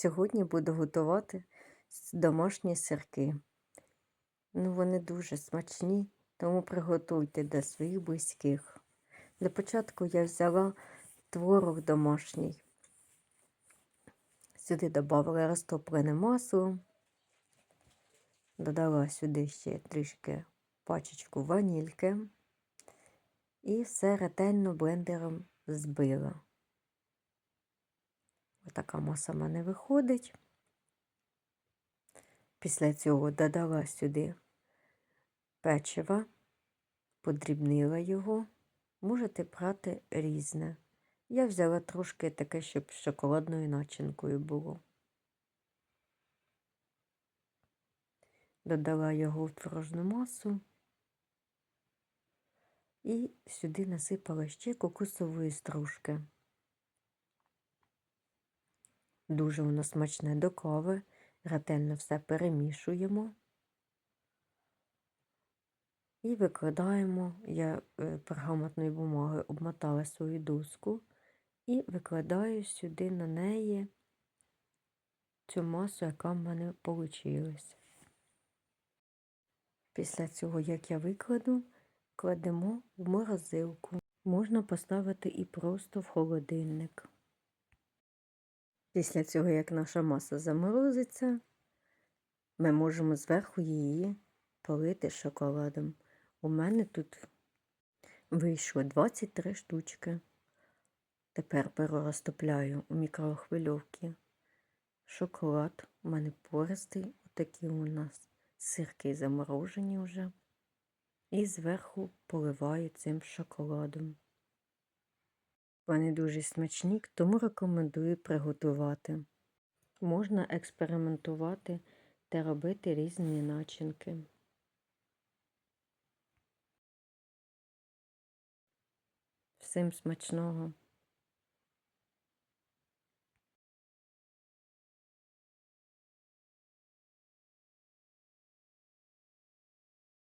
Сьогодні буду готувати домашні сирки. Ну, вони дуже смачні, тому приготуйте для своїх близьких. Для початку я взяла творог домашній. Сюди додала розтоплене масло, додала сюди ще трішки пачечку ванільки і все ретельно блендером збила. Отака маса в мене виходить. Після цього додала сюди печива, подрібнила його. Можете брати різне. Я взяла трошки таке, щоб з шоколадною начинкою було. Додала його в творожну масу і сюди насипала ще кокосової стружки. Дуже воно смачне до кави. Ретельно все перемішуємо. І викладаємо, я е, пергамотною бумагою обмотала свою доску і викладаю сюди на неї цю масу, яка в мене вийшла. Після цього, як я викладу, кладемо в морозилку. Можна поставити і просто в холодильник. Після цього, як наша маса заморозиться, ми можемо зверху її полити шоколадом. У мене тут вийшло 23 штучки. Тепер беру розтопляю у мікрохвильовці шоколад. У мене пористий, отакі у нас сирки заморожені вже. І зверху поливаю цим шоколадом. Вони дуже смачні, тому рекомендую приготувати. Можна експериментувати та робити різні начинки. Всім смачного!